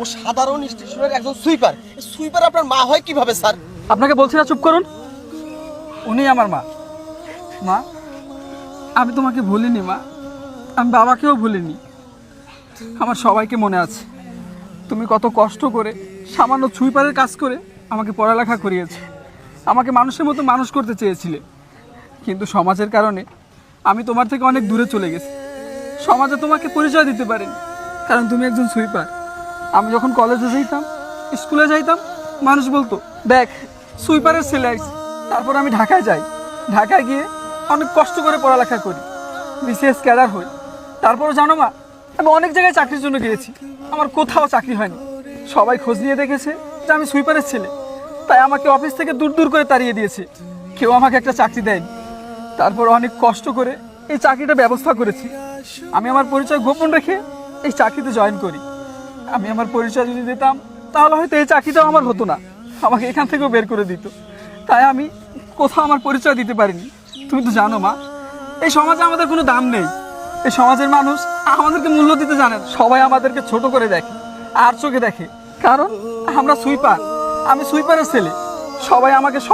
ও সাধারণ স্টেশনের একজন সুইপার। সুইপার আপনার মা হয় কীভাবে, স্যার? আপনাকে বলছি না, চুপ করুন। উনি আমার মা। মা, আমি তোমাকে ভুলিনি, মা। আমি বাবাকেও ভুলিনি। আমার সবাইকে মনে আছে। তুমি কত কষ্ট করে, সামান্য ছুইপারের কাজ করে আমাকে পড়ালেখা করিয়েছে। আমাকে মানুষের মতো মানুষ করতে চেয়েছিলে। কিন্তু সমাজের কারণে আমি তোমার থেকে অনেক দূরে চলে গেছি। সমাজে তোমাকে পরিচয় দিতে পারেনি, কারণ তুমি একজন সুইপার। আমি যখন কলেজে যাইতাম স্কুলে যাইতাম, মানুষ বলতো, দেখ সুইপারের ছেলে আইছে। তারপর আমি ঢাকায় যাই। ঢাকায় গিয়ে অনেক কষ্ট করে পড়ালেখা করি। বিসিএস ক্যাডার হই। তারপরে জানো মা, আমি অনেক জায়গায় চাকরির জন্য গিয়েছি। আমার কোথাও চাকরি হয়নি। সবাই খোঁজ নিয়ে দেখেছে যে আমি সুইপারের ছেলে। তাই আমাকে অফিস থেকে দূর দূর করে তাড়িয়ে দিয়েছে। কেউ আমাকে একটা চাকরি দেয়নি। তারপর অনেক কষ্ট করে এই চাকরিটা ব্যবস্থা করেছি। আমি আমার পরিচয় গোপন রেখে এই চাকরিতে জয়েন করি। আমি আমার পরিচয় যদি দিতাম, তাহলে হয়তো এই চাকরিটাও আমার হতো না। আমাকে এখান থেকেও বের করে দিত। তাই আমি কোথাও আমার পরিচয় দিতে পারিনি। তুমি তো জানো, মা, এই সমাজে আমাদের কোনো দাম নেই। এই সমাজের মানুষ আমাদেরকে মূল্য দিতে জানে সবাই আমাদেরকে ছোট করে দেখে, আর চোখে দেখে। কারণ আমরা সুইপার, আমি সুইপারের ছেলে। সবাই আমাকে সব